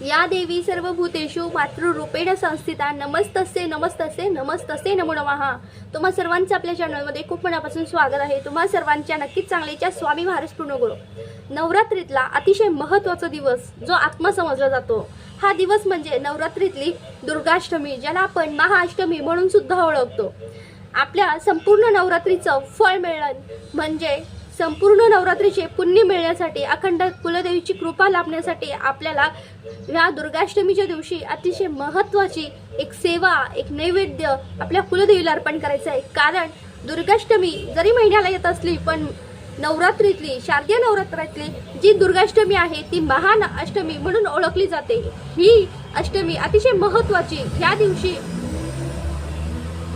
या देवी सर्व भूतेषु मातृरूपेण संस्थिता. नमस्तसे नमस्तसे नमस्तसे नमो नमः. तुम्हा सर्वांचं आपल्या चॅनलमध्ये खूप मनापासून स्वागत आहे. तुम्हा सर्वांच्या नक्कीच चांगलीच्या स्वामी महाराज पूर्णगुरु नवरात्रीतला अतिशय महत्त्वाचा दिवस जो आत्मा समजला जातो. हा दिवस म्हणजे नवरात्रीतली दुर्गाष्टमी ज्याला आपण महाअष्टमी म्हणून सुद्धा ओळखतो. आपल्या संपूर्ण नवरात्रीचं फळ मिळणं म्हणजे संपूर्ण नवरात्रीचे पुण्य मिळण्यासाठी अखंड कुलदेवीची कृपा लाभण्यासाठी आपल्याला या दुर्गाष्टमीच्या दिवशी अतिशय महत्त्वाची एक सेवा एक नैवेद्य आपल्या कुलदेवीला अर्पण करायचं आहे. कारण दुर्गाष्टमी जरी महिन्याला येत असली पण नवरात्रीतली शारदीय नवरात्रातली जी दुर्गाष्टमी आहे ती महान अष्टमी म्हणून ओळखली जाते. ही अष्टमी अतिशय महत्त्वाची. या दिवशी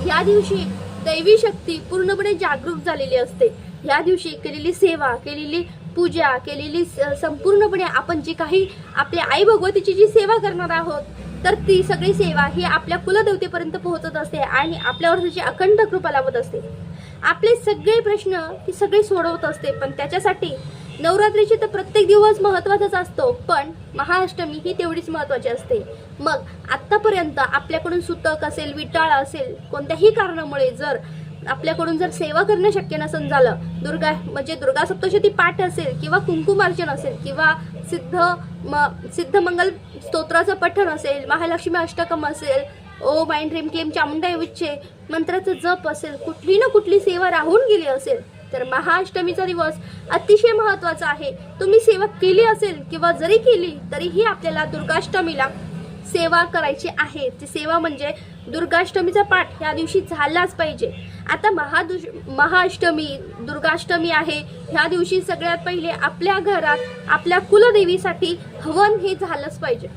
या दिवशी दैवी शक्ती पूर्णपणे जागरूक झालेली असते. ह्या दिवशी केलेली सेवा केलेली पूजा केलेली स- संपूर्णपणे आपण जी काही आपल्या आई भगवतीची जी सेवा करणार आहोत तर ती सगळी सेवा ही आपल्या कुलदेवतेपर्यंत पोहोचत असते आणि आपल्यावर त्याची अखंड कृपा लावत असते. आपले सगळे प्रश्न ती सगळी सोडवत असते पण त्याच्यासाठी नवरात्रीची तर प्रत्येक दिवस महत्वाचाच असतो पण महाअष्टमी ही तेवढीच महत्वाची असते. मग आत्तापर्यंत आपल्याकडून सुतक असेल विटाळ असेल कोणत्याही कारणामुळे जर आपल्याकडून जर सेवा करणं शक्य नसेल झालं दुर्गा म्हणजे दुर्गा सप्तशती पाठ असेल किंवा कुंकुमार्चन असेल किंवा सिद्ध म सिद्धमंगल स्तोत्राचं पठण असेल महालक्ष्मी अष्टकम असेल ओ माइंड ड्रीम क्लेम चामुंडा मंत्राचं जप असेल कुठली ना कुठली सेवा राहून गेली असेल तर महाअष्टमीचा दिवस अतिशय महत्त्वाचा आहे. तुम्ही सेवा केली असेल किंवा जरी केली तरीही आपल्याला दुर्गाष्टमीला सेवा करायची आहे. ती सेवा म्हणजे दुर्गाष्टमीचा पाठ ह्या दिवशी झालाच पाहिजे. आता महादुष महाअष्टमी दुर्गाष्टमी आहे. ह्या दिवशी सगळ्यात पहिले आपल्या घरात आपल्या कुलदेवीसाठी हवन हे झालंच पाहिजे.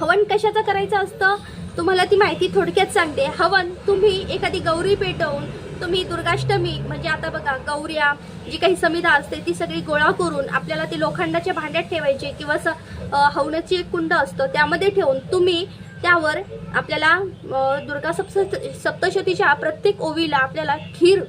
हवन कशाचं करायचं असतं? तुम्हाला ती माहिती थोडक्यात सांगते. हवन तुम्ही एखादी गौरी पेटवून तुम्ही दुर्गाष्टमी म्हणजे आता बघा गौऱ्या जी काही समिधा असते ती सगळी गोळा करून आपल्याला ती लोखंडाच्या भांड्यात ठेवायची किंवा स हवनाची एक कुंड असतं त्यामध्ये ठेवून तुम्ही त्यावर आपल्याला दुर्गा सप्त सप्तशतीच्या प्रत्येक ओवीला आपल्याला खीर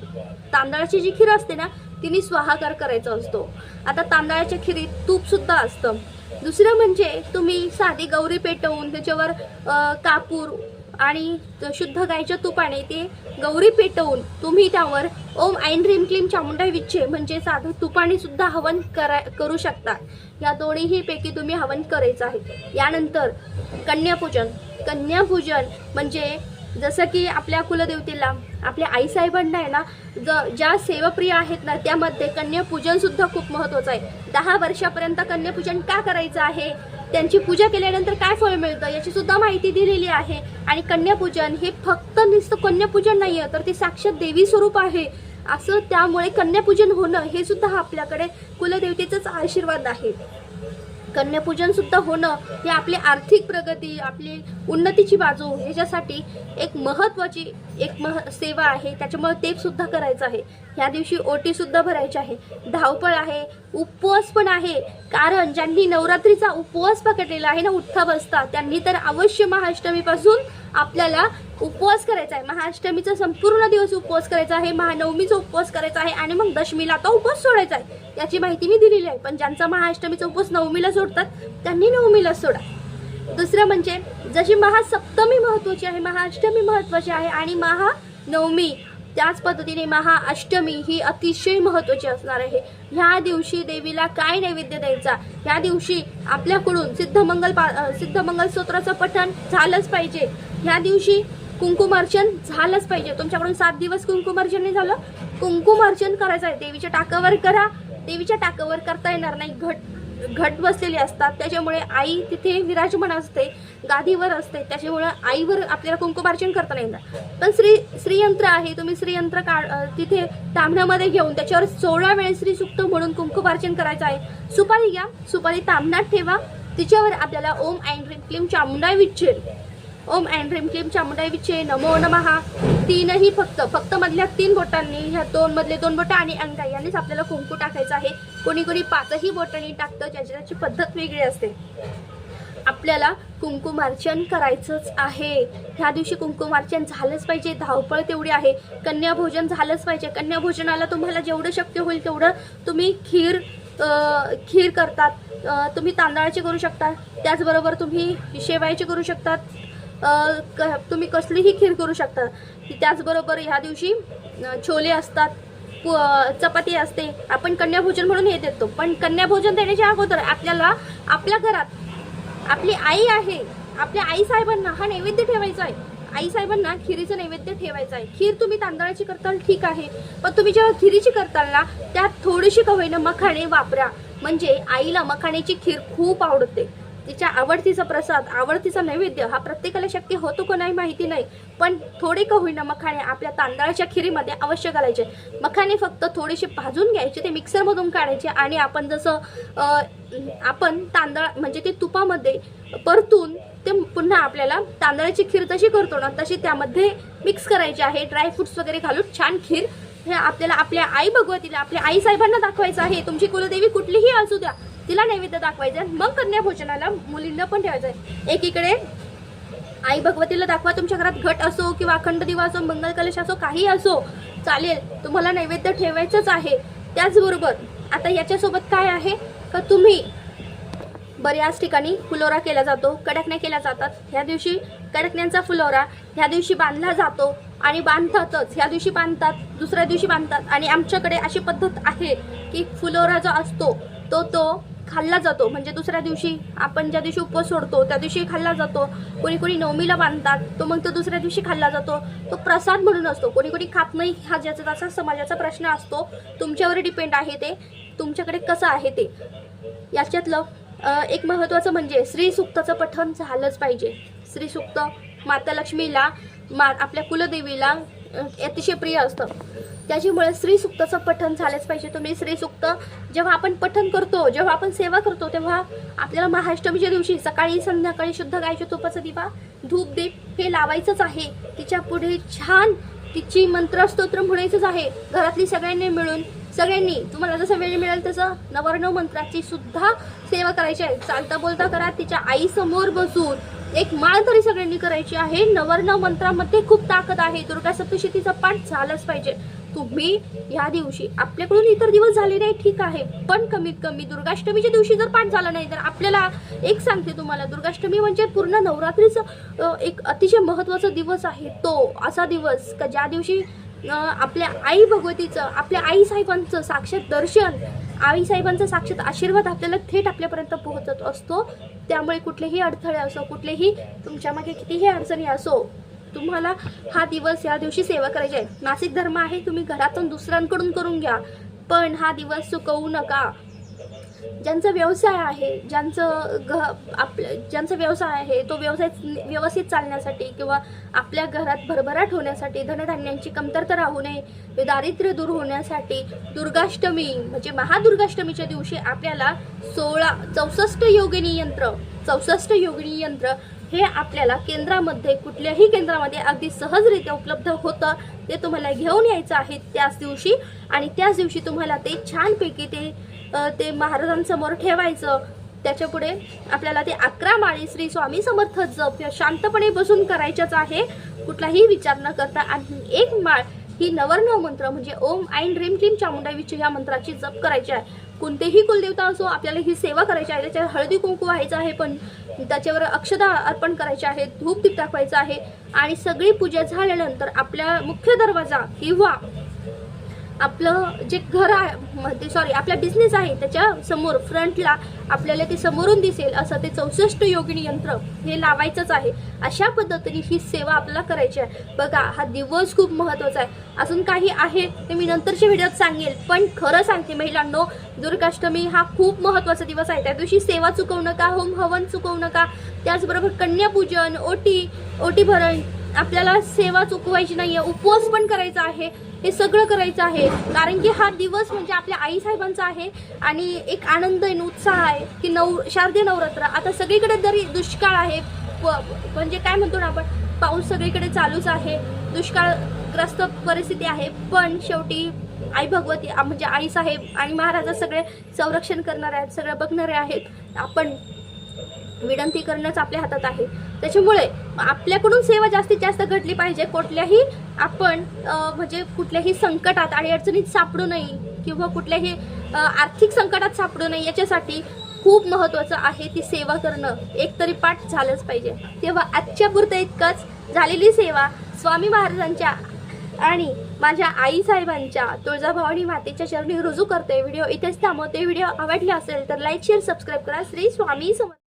तांदळाची जी खीर असते ना तिने स्वाहाकार करायचा असतो. आता तांदळाच्या खिरीत तूपसुद्धा असतं. दुसरं म्हणजे तुम्ही साधी गौरी पेटवून त्याच्यावर कापूर आणि शुद्ध गायच्या तुपाने ते गौरी पेटवून तुम्ही त्यावर ओम ऐन ह्रीम क्लीम चामुंडा विच्छे म्हणजे साधं तुपाने सुद्धा हवन करा करू शकता. या दोन्हीही पैकी तुम्ही हवन करायचं आहे. यानंतर कन्यापूजन. कन्यापूजन म्हणजे जसं की आपल्या कुलदेवतेला आपल्या आईसाहेबांना आहे ना ज ज्या सेवप्रिय आहेत ना त्यामध्ये कन्यापूजनसुद्धा खूप महत्त्वाचं आहे. दहा वर्षापर्यंत कन्यापूजन का करायचं आहे? त्यांची पूजा केल्यानंतर काय फळ मिळतं? याचीसुद्धा माहिती दिलेली आहे. आणि कन्यापूजन हे फक्त नुसतं कन्यापूजन नाही आहे तर ते साक्षात देवी स्वरूप आहे. असं त्यामुळे कन्यापूजन होणं हे सुद्धा आपल्याकडे कुलदेवतेचाच आशीर्वाद आहे. कन्यापूजन सुद्धा होणं हे आपली आर्थिक प्रगती आपली उन्नतीची बाजू ह्याच्यासाठी एक महत्त्वाची एक मह सेवा आहे. त्याच्यामुळे ते सुद्धा करायचं आहे. ह्या दिवशी ओटी सुद्धा भरायची आहे. धावपळ आहे. उपवास पण आहे. कारण ज्यांनी नवरात्रीचा उपवास पकडलेला आहे ना उठता बसता त्यांनी तर अवश्य महाअष्टमीपासून आपल्याला उपवास करायचा आहे. महाअष्टमीचा संपूर्ण दिवस उपवास करायचा आहे. महानवमीचा उपवास करायचा आहे. आणि मग दशमीला आता उपवास सोडायचा आहे. याची माहिती मी दिलेली आहे. पण ज्यांचा महाअष्टमीचा उपवास नवमीला सोडतात त्यांनी नवमीला सोडा. दुसरं म्हणजे जशी महासप्तमी महत्वाची आहे महाअष्टमी महत्वाची आहे आणि महानवमी त्याच पद्धतीने महाअष्टमी ही अतिशय महत्वाची असणार आहे. ह्या दिवशी देवीला काय नैवेद्य द्यायचा? ह्या दिवशी आपल्याकडून सिद्धमंगल पा सिद्धमंगल स्तोत्राचं पठण झालंच पाहिजे. ह्या दिवशी कुंकुमार्चन झालंच पाहिजे. तुमच्याकडून सात दिवस कुंकुमार्चन नाही झालं. कुंकुमार्चन करायचं आहे. देवीच्या टाकावर करा. देवीच्या टाकावर करता येणार नाही. घट घट बसलेले असतात. त्याच्यामुळे आई तिथे विराजमान असते. गादीवर असते. त्याच्यामुळे आईवर आपल्याला कुंकुमार्चन करता नाही येणार. पण श्री श्रीयंत्र आहे. तुम्ही श्रीयंत्र काढ तिथे तांबण्यामध्ये घेऊन त्याच्यावर सोळा वेळेस श्री सुक्त म्हणून कुंकुमार्चन करायचं आहे. सुपारी घ्या. सुपारी तांबण्यात ठेवा. तिच्यावर आपल्याला ओम अँड क्लीम चामुंडा विच्छेल ओम अँड ह्रीम क्लीम चामुंडा नमो नमहा. तीनही फक्त फक्त मधल्या तीन बोटांनी ह्या दोन मधले दोन बोटं आणि अंगाई यांनीच आपल्याला कुंकू टाकायचं आहे. कोणी कोणी पाचही बोटांनी टाकतं ज्याची त्याची पद्धत वेगळी असते. आपल्याला कुंकुमार्चन करायचंच आहे. ह्या दिवशी कुंकुमार्चन झालंच पाहिजे धावपळ तेवढी आहे. कन्याभोजन झालंच पाहिजे. कन्याभोजनाला तुम्हाला जेवढं शक्य होईल तेवढं तुम्ही खीर खीर करतात. तुम्ही तांदळाची करू शकता. त्याचबरोबर तुम्ही शेवायची करू शकतात. तुम्ही कसलीही खीर करू शकता. त्याचबरोबर ह्या दिवशी छोले असतात पु- चपाती असते. आपण कन्याभोजन म्हणून हे देतो. पण कन्याभोजन देण्याच्या अगोदर आपल्याला आपल्या घरात आपली आई आहे. आपल्या आई साहेबांना हा नैवेद्य ठेवायचा आहे. आई साहेबांना खिरीचं नैवेद्य ठेवायचं आहे. खीर तुम्ही तांदळाची करताल ठीक आहे. पण तुम्ही जेव्हा खिरीची करताल ना त्यात थोडीशी कवयनं मखाणे वापरा. म्हणजे आईला मखाण्याची खीर खूप आवडते. तिच्या आवडतीचा प्रसाद आवडतीचा नैवेद्य हा प्रत्येकाला शक्य होतो का नाही माहिती नाही. पण थोडे का होईना मखाणे आपल्या तांदळाच्या खिरीमध्ये अवश्य घालायचे. मखाणे फक्त थोडेसे भाजून घ्यायचे ते मिक्सरमधून काढायचे आणि आपण जसं आपण तांदळ म्हणजे ते तुपामध्ये परतून ते पुन्हा आपल्याला तांदळाची खीर जशी करतो ना तशी त्यामध्ये मिक्स करायची आहे. ड्रायफ्रुट्स वगैरे घालून छान खीर हे आपल्याला आपल्या आई भगवतीला आपल्या आई साहेबांना दाखवायचं आहे. तुमची कुलदेवी कुठलीही असू द्या. तिला नैवेद्य दाखवायचं आहे. मग कन्या भोजनाला मुलींना पण ठेवायचं. आहे एकीकडे आई भगवतीला दाखवा तुमच्या घरात घट असो किंवा अखंड दिवा असो मंगल कलश असो काही असो चालेल. तुम्हाला नैवेद्य ठेवायचंच आहे. त्याचबरोबर आता याच्यासोबत काय आहे? का तुम्ही बऱ्याच ठिकाणी फुलोरा केला जातो कडकण्या केल्या जातात. ह्या दिवशी कडकण्यांचा फुलोरा ह्या दिवशी बांधला जातो आणि बांधतातच. ह्या दिवशी बांधतात दुसऱ्या दिवशी बांधतात. आणि आमच्याकडे अशी पद्धत आहे की फुलोरा जो असतो तो तो खाल्ला जातो. म्हणजे दुसऱ्या दिवशी आपण ज्या दिवशी उपवास सोडतो त्या दिवशी खाल्ला जातो. कोणी कोणी नवमीला बांधतात तो मग तो दुसऱ्या दिवशी खाल्ला जातो. तो प्रसाद म्हणून असतो. कोणी कोणी खात नाही हा ज्याचा त्याचा समाजाचा प्रश्न असतो. तुमच्यावर डिपेंड आहे ते. तुमच्याकडे कसं आहे ते? याच्यातलं एक महत्त्वाचं म्हणजे श्री सुक्ताचं पठण झालंच पाहिजे. श्री सुक्त माता लक्ष्मीला मा आपल्या कुलदेवीला अतिशय प्रिय असतं. त्याच्यामुळे श्री सुक्ताचं पठन झालंच पाहिजे. तुम्ही श्री सुक्त जेव्हा आपण पठन करतो जेव्हा आपण सेवा करतो तेव्हा आपल्याला महाअष्टमीच्या दिवशी सकाळी संध्याकाळी शुद्ध गायच्या तुपाचा दिवा धूप दीप हे लावायचंच आहे. तिच्या पुढे छान तिची मंत्रस्तोत्र म्हणायचंच आहे. घरातली सगळ्यांनी मिळून सगळ्यांनी तुम्हाला जसं वेळ मिळेल तसं नवरनव मंत्राची सुद्धा सेवा करायची आहे. चालता बोलता करा तिच्या आईसमोर बसून एक माळ तरी सगळ्यांनी करायची आहे. नवरनव मंत्रामध्ये खूप ताकद आहे. दुर्गा सप्तशतीचा पाठ झालाच पाहिजे. तुम्ही या दिवशी. आपल्याकडून इतर दिवस झाले नाही ठीक आहे. पण कमीत कमी दुर्गाष्टमीच्या दिवशी जर पाठ झाला नाही तर आपल्याला एक सांगते तुम्हाला. दुर्गाष्टमी म्हणजे पूर्ण नवरात्रीचं एक अतिशय महत्त्वाचा दिवस आहे तो. असा दिवस का ज्या दिवशी आपल्या आई भगवतीचं आपल्या आई साहेबांचं साक्षात दर्शन आई साहेबांचा साक्षात आशीर्वाद आपल्याला थेट आपल्यापर्यंत पोहोचत असतो. त्यामुळे कुठलेही अडथळे असो कुठलेही तुमच्या मागे कितीही अडचणी असो तुम्हाला हा दिवस या दिवशी सेवा करायची आहे. मासिक धर्म आहे तुम्ही घरातून दुसऱ्यांकडून करून घ्या. पण हा दिवस चुकवू नका. ज्यांचा व्यवसाय आहे ज्यांचं घ आपलं ज्यांचा व्यवसाय आहे तो व्यवसाय व्यवस्थित चालण्यासाठी किंवा आपल्या घरात भरभराट होण्यासाठी धनधान्यांची कमतरता राहू नये दारिद्र्य दूर होण्यासाठी दुर्गाष्टमी म्हणजे महादुर्गाष्टमीच्या दिवशी आपल्याला सोळा चौसष्ट योगिनी यंत्र चौसष्ट योगिनी यंत्र हे आपल्याला केंद्रामध्ये कुठल्याही केंद्रामध्ये अगदी सहजरित्या उपलब्ध होतं. ते तुम्हाला घेऊन यायचं आहे त्याच दिवशी. आणि त्याच दिवशी तुम्हाला ते छानपैकी ते ते महाराजांसमोर ठेवायचं. त्याच्यापुढे आपल्याला ते अकरा माळी श्री स्वामी समर्थ जप शांतपणे बसून करायच्याच आहे. कुठलाही विचार न करता आणि एक माळ ही नवरनव मंत्र म्हणजे ओम ऐन ह्रीम क्लीम चामुंडावीची ह्या मंत्राची जप करायची आहे. कोणतेही कुलदेवता असो आपल्याला ही सेवा करायची आहे. त्याच्यावर हळदी कुंकू व्हायचं आहे पण त्याच्यावर अक्षदा अर्पण करायचे आहे धूप दीप दाखवायचं आहे. आणि सगळी पूजा झाल्यानंतर आपल्या मुख्य दरवाजा किंवा आपलं जे घर आहे म्हणजे सॉरी आपला बिझनेस आहे त्याच्यासमोर फ्रंटला आपल्याला ते समोरून दिसेल असं ते चौसष्ट योगिनी यंत्र हे लावायचंच आहे. अशा पद्धतीने ही सेवा आपल्याला करायची आहे. बघा हा दिवस खूप महत्त्वाचा आहे. अजून काही आहे ते मी नंतरच्या व्हिडिओत सांगेल पण खरं सांगते महिलांनो दुर्गाष्टमी हा खूप महत्त्वाचा दिवस आहे. त्या दिवशी सेवा चुकवू नका होम हवन चुकवू नका त्याचबरोबर कन्यापूजन ओटी ओटी भरण आपल्याला सेवा चुकवायची नाही आहे उपवास पण करायचा आहे. हे सगळं करायचं आहे. कारण की हा दिवस म्हणजे आपल्या आई साहेबांचा आहे आणि एक आनंद आहे उत्साह आहे की नव शारदीय नवरात्र. आता सगळीकडे जरी दुष्काळ आहे म्हणजे काय म्हणतो ना आपण पाऊस सगळीकडे चालूच आहे दुष्काळग्रस्त परिस्थिती आहे पण शेवटी आई भगवती म्हणजे आई साहेब आणि महाराजा सगळे संरक्षण करणारे आहेत सगळं बघणारे आहेत. आपण विनंती करणंच आपल्या हातात आहे. त्याच्यामुळे आपल्याकडून सेवा जास्तीत जास्त घडली पाहिजे. कुठल्याही आपण म्हणजे कुठल्याही संकटात आणि अडचणीत सापडू नये किंवा कुठल्याही आर्थिक संकटात सापडू नये याच्यासाठी खूप महत्त्वाचं आहे ती सेवा करणं. एक तरी पाठ झालंच पाहिजे. तेव्हा आजच्या पुरतं इतकंच झालेली सेवा स्वामी महाराजांच्या आणि माझ्या आईसाहेबांच्या तुळजाभवानी मातेच्या चरणी रुजू करते व्हिडिओ इथेच थांबवते. व्हिडिओ आवडला असेल तर लाईक शेअर सबस्क्राईब करा. श्री स्वामी समर्थ